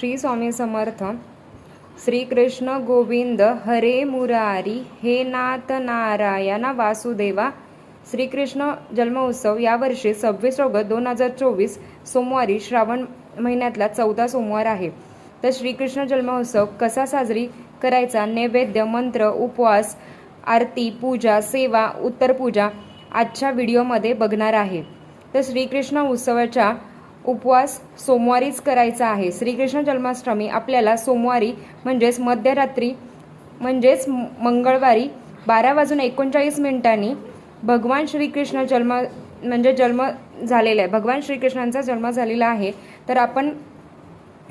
श्री स्वामी समर्थ श्रीकृष्ण गोविंद हरे मुरारी हे नाथ नारायण वासुदेवा श्रीकृष्ण जन्मोत्सव यावर्षी सव्वीस ऑगस्ट दोन हजार चोवीस सोमवारी श्रावण महिन्यातला चौदा सोमवार आहे. तर श्रीकृष्ण जन्मोत्सव कसा साजरी करायचा? नैवेद्य मंत्र उपवास आरती पूजा सेवा उत्तर पूजा आजच्या व्हिडिओमध्ये बघणार आहे. तर श्रीकृष्ण उत्सवाच्या उपवास सोमवारीच करायचा आहे. श्रीकृष्ण जन्माष्टमी आपल्याला सोमवारी म्हणजेच मध्यरात्री म्हणजेच मंगळवारी बारा वाजून एकोणचाळीस मिनिटांनी भगवान श्रीकृष्ण जन्म म्हणजे जन्म झालेला आहे. भगवान श्रीकृष्णांचा जन्म झालेला आहे. तर आपण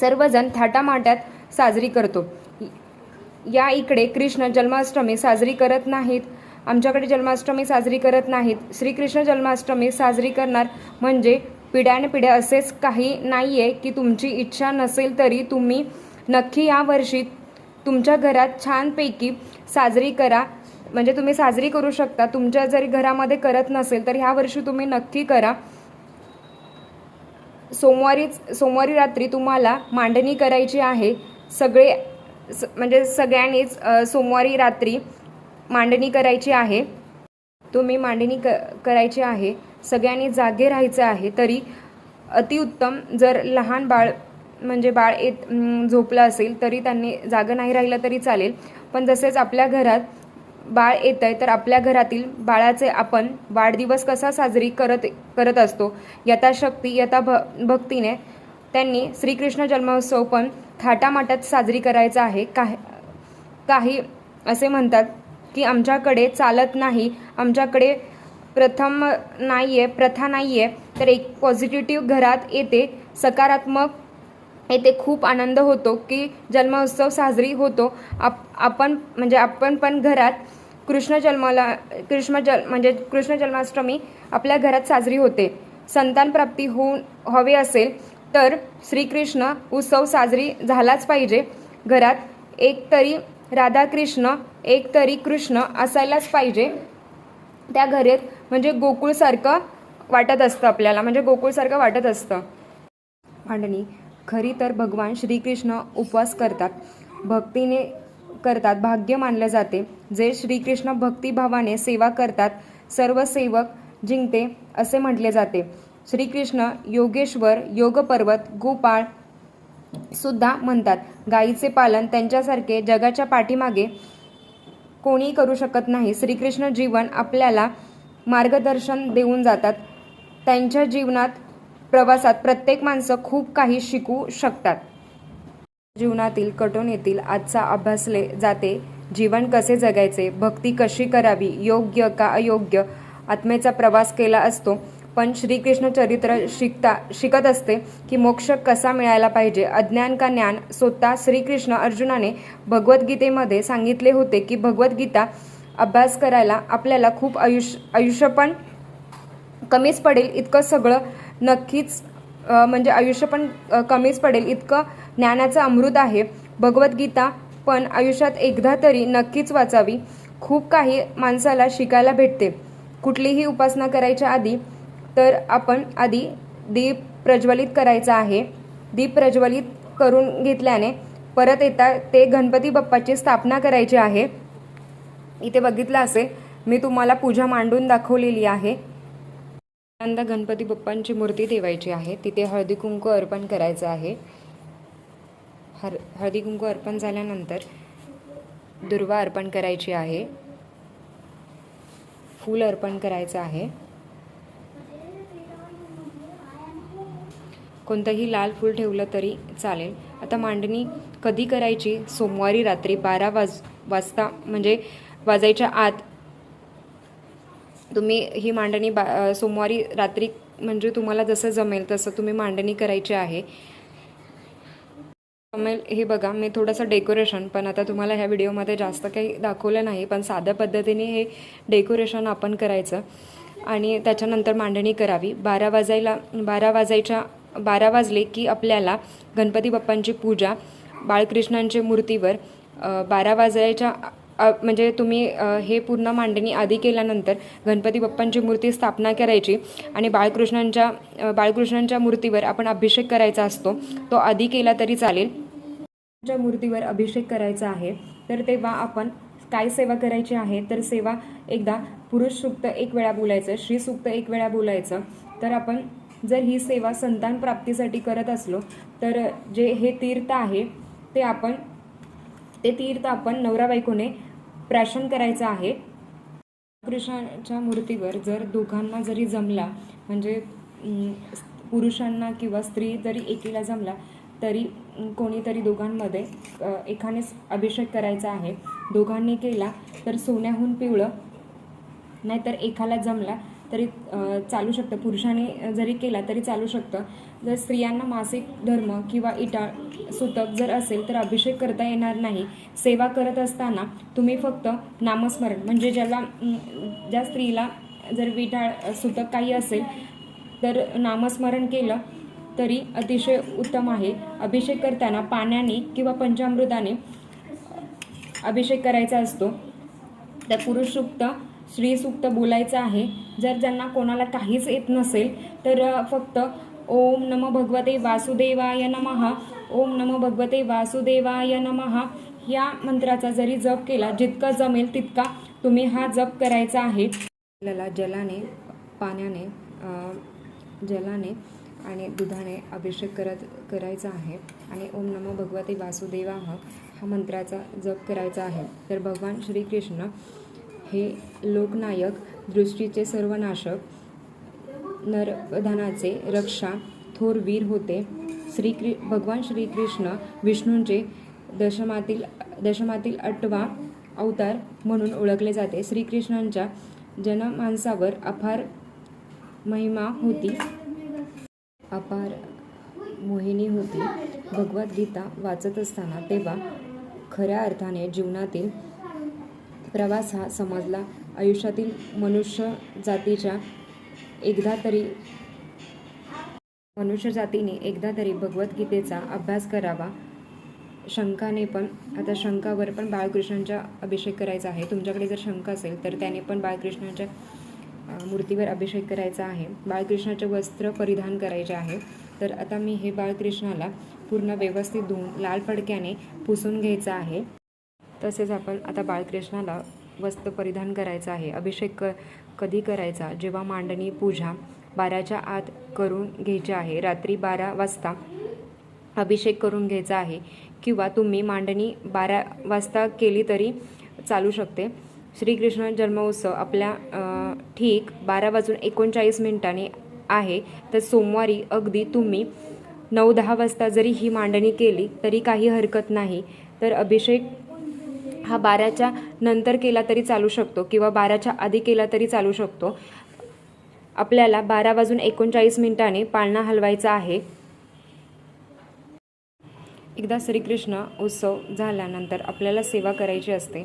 सर्वजण थाटामाटात साजरी करतो. या इकडे कृष्ण जन्माष्टमी साजरी करत नाहीत. आमच्याकडे जन्माष्टमी साजरी करत नाहीत. श्रीकृष्ण जन्माष्टमी साजरी करणार म्हणजे पिढ्यानपिढ्या असेच काही नाही आहे की तुमची इच्छा नसेल तरी तुम्ही नक्की या वर्षी तुमच्या घरात छानपैकी साजरी करा. म्हणजे तुम्ही साजरी करू शकता. तुमच्या जरी घरामध्ये करत नसेल तर ह्या वर्षी तुम्ही नक्की करा. सोमवारीच सोमवारी रात्री तुम्हाला मांडणी करायची आहे. सगळे स- म्हणजे सगळ्यांनीच सोमवारी रात्री मांडणी करायची आहे. तुम्ही मांडणी क करायची आहे. सगळ्यांनी जागे राहायचं आहे तरी अतिउत्तम जर लहान बाळ म्हणजे बाळ येत झोपलं असेल तरी त्यांनी जागं नाही राहिलं तरी चालेल. पण जसेच आपल्या घरात बाळ येत आहे तर आपल्या घरातील बाळाचे आपण वाढदिवस कसा साजरी करत करत असतो यथाशक्ती यथा भ भक्तीने त्यांनी श्रीकृष्ण जन्मोत्सव पण थाटामाटात साजरी करायचा आहे. काही काही असे म्हणतात की आमच्याकडे चालत नाही आमच्याकडे प्रथम नाही आहे प्रथा नाही आहे तर एक पॉझिटिव्ह घरात येते सकारात्मक येथे खूप आनंद होतो की जन्मोत्सव साजरी होतो. आप आपण म्हणजे आपण पण घरात कृष्ण जन्माला कृष्ण जल म्हणजे कृष्ण जन्माष्टमी आपल्या घरात साजरी होते. संतान प्राप्ती होऊन हवे असेल तर श्रीकृष्ण उत्सव साजरी झालाच पाहिजे. घरात एक तरी राधाकृष्ण एक तरी कृष्ण असायलाच पाहिजे. त्या घरात म्हणजे गोकुळसारखं वाटत असतं आपल्याला म्हणजे गोकुळसारखं वाटत असतं. मांडणी खरी तर भगवान श्रीकृष्ण उपवास करतात. भक्तीने करतात भाग्य मानलं जाते. जे श्रीकृष्ण भक्तिभावाने सेवा करतात सर्व सेवक जिंकते असे म्हटले जाते. श्रीकृष्ण योगेश्वर योगपर्वत गोपाळ सुद्धा म्हणतात. गायीचे पालन त्यांच्यासारखे जगाच्या पाठीमागे कोणी करू शकत नाही. श्रीकृष्ण जीवन आपल्याला मार्गदर्शन देऊन जातात. त्यांच्या जीवनात प्रवासात प्रत्येक माणसं खूप काही शिकू शकतात. जीवनातील कटोनेतील आजचा अभ्यासले जाते. जीवन कसे जगायचे? भक्ती कशी करावी? योग्य का अयोग्य? आत्मेचा प्रवास केला असतो. पण श्रीकृष्ण चरित्र शिकता शिकत असते की मोक्ष कसा मिळायला पाहिजे? अज्ञान का ज्ञान? स्वतः श्रीकृष्ण अर्जुनाने भगवद्गीतेमध्ये सांगितले होते की भगवद्गीता अभ्यास करायला आपल्याला खूप आयुष्य आयुष्य पण कमीच पडेल इतकं सगळं नक्कीच म्हणजे आयुष्य पण कमीच पडेल इतकं ज्ञानाचं अमृत आहे. भगवद्गीता पण आयुष्यात एकदा तरी नक्कीच वाचावी. खूप काही माणसाला शिकायला भेटते. कुठलीही उपासना करायच्या आधी तर आपण आधी दीप प्रज्वलित करायचा आहे. दीप प्रज्वलित करून घेतल्याने परत येता ते गणपती बाप्पाची स्थापना करायची आहे. इथे बघितलं असेल मी तुम्हाला पूजा मांडून दाखवलेली आहे. पहिल्यांदा गणपती बाप्पांची मूर्ती ठेवायची आहे. तिथे हळदी कुंकू अर्पण करायचं आहे. हर हळदी कुंकू अर्पण झाल्यानंतर दुर्वा अर्पण करायची आहे. फूल अर्पण करायचं आहे. कोणतंही लाल फूल ठेवलं तरी चालेल. आता मांडणी कधी करायची? सोमवारी रात्री बारा वाज वाजता म्हणजे वाजायच्या आत तुम्ही ही मांडणी बा सोमवारी रात्री म्हणजे तुम्हाला जसं जमेल तसं तुम्ही मांडणी करायची आहे. जमेल हे बघा मी थोडंसं डेकोरेशन पण आता तुम्हाला ह्या व्हिडिओमध्ये जास्त काही दाखवलं नाही पण साध्या पद्धतीने हे डेकोरेशन आपण करायचं. आणि त्याच्यानंतर मांडणी करावी. बारा वाजायला बारा वाजायच्या बारा वाजले की आपल्याला गणपती बाप्पांची पूजा बाळकृष्णांच्या मूर्तीवर बारा वाजायच्या म्हणजे तुम्ही हे पूर्ण मांडणी आधी केल्यानंतर गणपती बाप्पांची मूर्ती स्थापना करायची आणि बाळकृष्णांच्या बाळकृष्णांच्या मूर्तीवर आपण अभिषेक करायचा असतो तो आधी केला तरी चालेल. च्या मूर्तीवर अभिषेक करायचा आहे तर तेव्हा आपण काय सेवा करायची आहे तर सेवा एकदा पुरुष सुक्त एक वेळा बोलायचं श्री सुक्त एक वेळा बोलायचं. तर आपण जर ही सेवा संतान प्राप्तीसाठी करत असलो तर जे हे तीर्थ आहे ते आपण ते तीर्थ आपण नवरा बायकोने प्राशन करायचं आहे. कृष्णाच्या मूर्तीवर जर दोघांना जरी जमला म्हणजे पुरुषांना किंवा स्त्री जरी एकीला जमला तरी कोणीतरी दोघांमध्ये एकाने एकानेच अभिषेक करायचा आहे. दोघांनी केला तर सोन्याहून पिवळं नाहीतर एकाला जमला तरी चालू शकतं. पुरुषाने जरी केला तरी चालू शकतं. जर स्त्रियांना मासिक धर्म किंवा इटा सुतक जर असेल तर अभिषेक करता येणार नाही. सेवा करत असताना तुम्ही फक्त नामस्मरण. म्हणजे ज्याला ज्या स्त्रीला जर विटाळ सुतक काही असेल तर नामस्मरण केलं तरी अतिशय उत्तम आहे. अभिषेक करताना पाण्याने किंवा पंचामृताने अभिषेक करायचा असतो. त्या पुरुष श्रीसूक्त बोलायचं आहे. जर ज्यांना कोणाला काहीच येत नसेल तर फक्त ओम नम भगवते वासुदेवाय नमः ओम नम भगवते वासुदेवाय नमः या मंत्राचा जरी जप केला जितका जमेल तितका तुम्ही हा जप करायचा आहे. आपल्याला जलाने पाण्याने जलाने आणि दुधाने अभिषेक करत करायचा आहे. आणि ओम नमो भगवते वासुदेवाह हा मंत्राचा जप करायचा आहे. तर भगवान श्रीकृष्ण हे लोकनायक दृष्टीचे सर्वनाशक नरधनाचे रक्षा थोर वीर होते. श्रीकृ भगवान श्रीकृष्ण विष्णूंचे दशमातील दशमातील आठवा अवतार म्हणून ओळखले जाते. श्रीकृष्णांच्या जनमानसावर अफार महिमा होती. अपार मोहिनी होती. भगवद्गीता वाचत असताना तेव्हा खऱ्या अर्थाने जीवनातील प्रवास हा समजला आयुष्यातील मनुष्य जातीच्या एकदा तरी मनुष्य जातीने एकदा तरी भगवद्गीतेचा अभ्यास करावा. शंकाने पण आता शंकावर पण बाळकृष्णांचा अभिषेक करायचा आहे. तुमच्याकडे जर शंका असेल तर त्याने पण बाळकृष्णाच्या मूर्तीवर अभिषेक करायचा आहे. बाळकृष्णाचे वस्त्र परिधान करायचे आहे. तर आता मी हे बाळकृष्णाला पूर्ण व्यवस्थित धुवून लाल फडक्याने पुसून घ्यायचं आहे. तसेच आपण आता बाळकृष्णाला वस्त्र परिधान करायचं आहे अभिषेक क कधी करायचा? जेव्हा मांडणी पूजा बाराच्या आत करून घ्यायची आहे रात्री बारा वाजता अभिषेक करून घ्यायचा आहे किंवा तुम्ही मांडणी बारा वाजता केली तरी चालू शकते. श्रीकृष्ण जन्मोत्सव आपल्या ठीक बारा वाजून एकोणचाळीस मिनिटांनी आहे. तर सोमवारी अगदी तुम्ही नऊ दहा वाजता जरी ही मांडणी केली तरी काही हरकत नाही. तर अभिषेक हा बाराच्या नंतर केला तरी चालू शकतो किंवा बाराच्या आधी केला तरी चालू शकतो. आपल्याला बारा वाजून एकोणचाळीस मिनिटाने पाळणा हलवायचा आहे. एकदा श्रीकृष्ण उत्सव झाल्यानंतर आपल्याला सेवा करायची असते.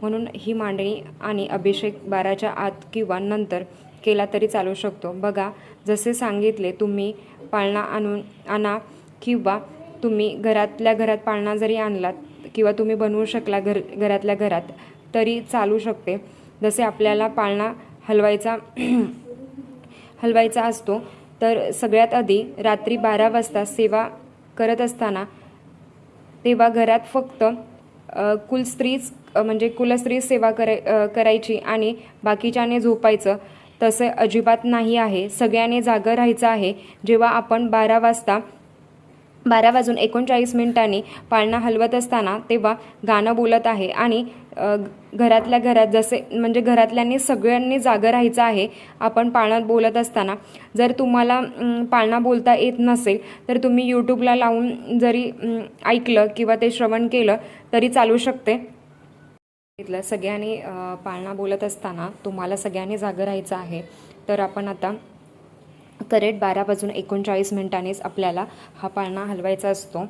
म्हणून ही मांडणी आणि अभिषेक बाराच्या आत किंवा नंतर केला तरी चालू शकतो. बघा जसे सांगितले तुम्ही पाळणा आणून आणा किंवा तुम्ही घरातल्या घरात पाळणा जरी आणलात किंवा तुम्ही बनवू शकला घर घरातल्या घरात तरी चालू शकते. जसे आपल्याला पाळणा हलवायचा हलवायचा असतो तर सगळ्यात आधी रात्री बारा वाजता सेवा करत असताना तेव्हा घरात फक्त कुलस्त्रीच म्हणजे कुलस्त्री सेवा कराय करायची आणि बाकीच्याने झोपायचं तसं अजिबात नाही आहे. सगळ्याने जागं राहायचं आहे. जेव्हा आपण बारा वाजता बारा वाजून एकोणचाळीस मिनिटांनी पाळणा हलवत असताना तेव्हा गाणं बोलत आहे आणि घरातल्या घरात जसे म्हणजे घरातल्यांनी सगळ्यांनी जागं राहायचं आहे आपण पाळणात बोलत असताना. जर तुम्हाला पाळणा बोलता येत नसेल तर तुम्ही यूट्यूबला लावून जरी ऐकलं किंवा ते श्रवण केलं तरी चालू शकते. इथलं सगळ्यांनी पाळणा बोलत असताना तुम्हाला सगळ्यांनी जागं राहायचं आहे. तर आपण आता करेट बारा वाजून एकोणचाळीस मिनिटांनीच आपल्याला हा पाळणा हलवायचा असतो.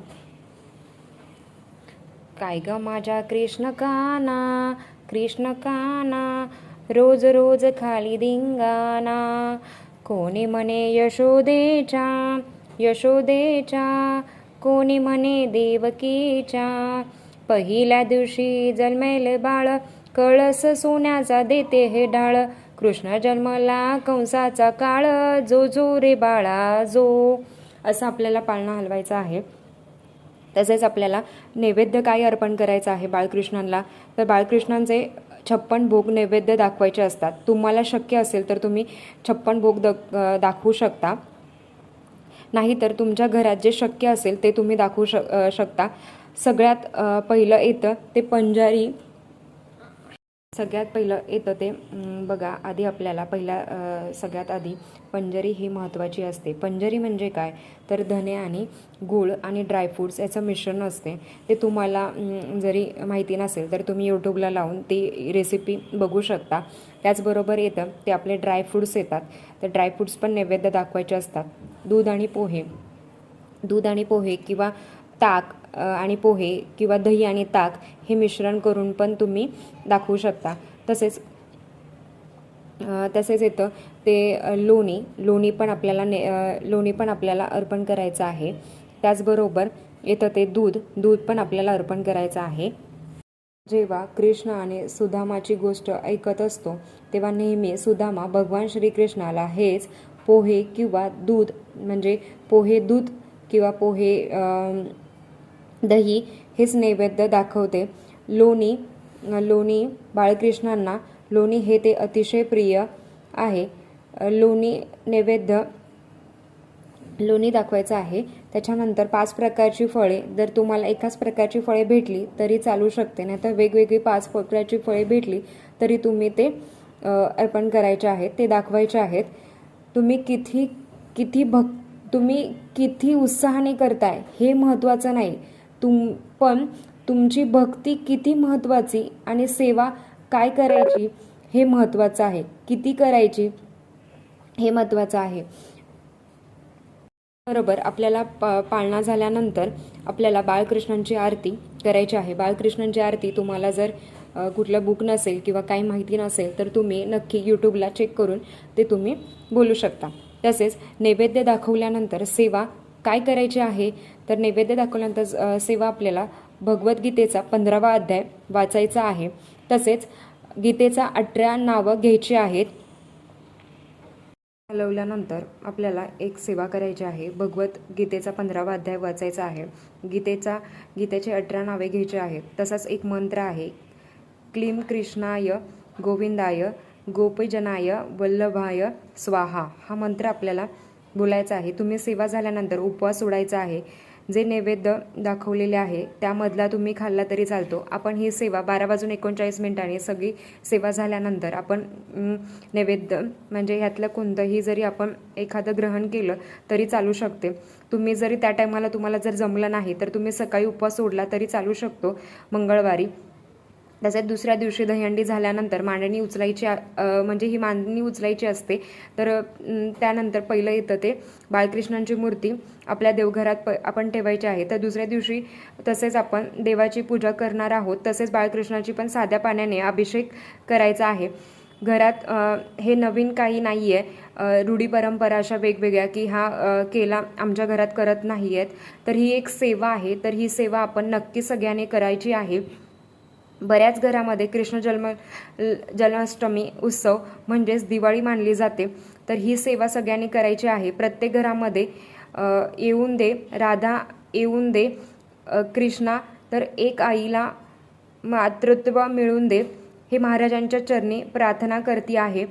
काय ग माझ्या कृष्ण काना कृष्ण काना रोज रोज खाली दिंगाना कोणी म्हणे यशोदेच्या यशोदेच्या. कोणी म्हणे देवकीच्या. पहिल्या दिवशी जन्मेल बाळ कळस सोन्याचा देते हे डाळ कृष्ण जन्मला कंसाचा काळ जो जो रे बाळा जो. असं आपल्याला पाळणा हलवायचा आहे. तसेच आपल्याला नैवेद्य काय अर्पण करायचं आहे बाळकृष्णांना तर बाळकृष्णांचे छप्पन भोग नैवेद्य दाखवायचे असतात. तुम्हाला शक्य असेल तर तुम्ही छप्पन भोग द दाखवू शकता. नाहीतर तुमच्या घरात जे शक्य असेल ते तुम्ही दाखवू शक शकता. सगळ्यात पहिलं येतं ते पंजारी. सगळ्यात पहिलं येतं ते बघा आधी आपल्याला पहिल्या सगळ्यात आधी पंजरी ही महत्त्वाची असते. पंजरी म्हणजे काय? तर धने आणि गूळ आणि ड्रायफ्रूट्स याचं मिश्रण असते. ते तुम्हाला जरी माहिती नसेल तर तुम्ही यूट्यूबला लावून ती रेसिपी बघू शकता. त्याचबरोबर येतं ते आपले ड्रायफ्रूट्स येतात. तर ड्रायफ्रूट्स पण नैवेद्य दाखवायचे असतात. दूध आणि पोहे. दूध आणि पोहे किंवा ताक आणि पोहे किंवा दही आणि ताक हे मिश्रण करून पण तुम्ही दाखवू शकता. तसेच तसेच येतं ते लोणी. लोणी पण आपल्याला ने लोणी पण आपल्याला अर्पण करायचं आहे. त्याचबरोबर येतं ते दूध. दूध पण आपल्याला अर्पण करायचं आहे. जेव्हा कृष्ण आणि सुदामाची गोष्ट ऐकत असतो तेव्हा नेहमी सुदामा भगवान श्रीकृष्णाला हेच पोहे किंवा दूध म्हणजे पोहे दूध किंवा पोहे दही हेच नैवेद्य दाखवते. लोणी लोणी बाळकृष्णांना लोणी हे ते अतिशय प्रिय आहे. लोणी नैवेद्य लोणी दाखवायचं आहे. त्याच्यानंतर पाच प्रकारची फळे. जर तुम्हाला एकाच प्रकारची फळे भेटली तरी चालू शकते. नाही तर वेगवेगळी पाच प्रकारची फळे भेटली तरी तुम्ही ते अर्पण करायचे आहेत. ते दाखवायचे आहेत. तुम्ही किती किती भक् तुम्ही किती उत्साहाने करताय हे महत्त्वाचं नाही. तुम पण तुमची भक्ती किती महत्त्वाची आणि सेवा काय करायची हे महत्त्वाचं आहे. किती करायची हे महत्त्वाचं आहे. बरोबर आपल्याला पा पाळणा झाल्यानंतर आपल्याला बाळकृष्णांची आरती करायची आहे. बाळकृष्णांची आरती तुम्हाला जर कुठलं बुक नसेल किंवा काही माहिती नसेल तर तुम्ही नक्की यूट्यूबला चेक करून ते तुम्ही बोलू शकता. तसेच नैवेद्य दाखवल्यानंतर सेवा काय करायची आहे तर नैवेद्य दाखवल्यानंतर सेवा आपल्याला भगवद्गीतेचा पंधरावा अध्याय वाचायचा आहे. तसेच गीतेचा अठरा नावं घ्यायची आहेत. हलवल्यानंतर आपल्याला एक सेवा करायची आहे. भगवत गीतेचा पंधरावा अध्याय वाचायचा आहे. गीतेचा गीतेचे अठरा नावे घ्यायचे आहेत तसाच एक मंत्र आहे. क्लीम कृष्णाय गोविंदाय गोपीजनाय वल्लभाय स्वाहा. हा मंत्र आपल्याला बोलायचा आहे. तुम्ही सेवा झाल्यानंतर उपवास सोडायचा आहे. जे नैवेद्य दाखवलेले आहे त्यामधला तुम्ही खाल्ला तरी चालतो. आपण ही सेवा बारा वाजून एकोणचाळीस मिनिटांनी सगळी सेवा झाल्यानंतर आपण नैवेद्य म्हणजे ह्यातलं कोणतंही जरी आपण एखादं ग्रहण केलं तरी चालू शकते. तुम्ही जरी त्या टायमाला तुम्हाला जर जमलं नाही तर तुम्ही सकाळी उपवास सोडला तरी चालू शकतो मंगळवारी. तसेच दुसऱ्या दिवशी दहीहंडी झाल्यानंतर मांडणी उचलायची म्हणजे ही मांडणी उचलायची असते. तर त्यानंतर पहिलं येतं ते बाळकृष्णांची मूर्ती आपल्या देवघरात प आपण ठेवायची आहे. तर दुसऱ्या दिवशी तसेच आपण देवाची पूजा करणार आहोत. तसेच बाळकृष्णाची पण साध्या पाण्याने अभिषेक करायचा आहे. घरात हे नवीन काही नाही आहे रूढी परंपरा अशा वेगवेगळ्या की हा केला आमच्या घरात करत नाही आहेत तर ही एक सेवा आहे. तर ही सेवा आपण नक्की सगळ्याने करायची आहे. बऱ्याच घरामध्ये कृष्ण जन्म जन्माष्टमी उत्सव म्हणजेच दिवाळी मानली जाते. तर ही सेवा सगळ्यांनी करायची आहे. प्रत्येक घरामध्ये येऊन दे राधा येऊन दे कृष्णा तर एक आईला मातृत्व मिळून दे हे महाराजांच्या चरणी प्रार्थना करती आहे.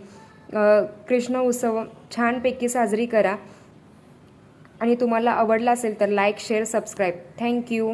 कृष्ण उत्सव छानपैकी साजरी करा. आणि तुम्हाला आवडला असेल तर लाईक शेअर सबस्क्राईब थँक्यू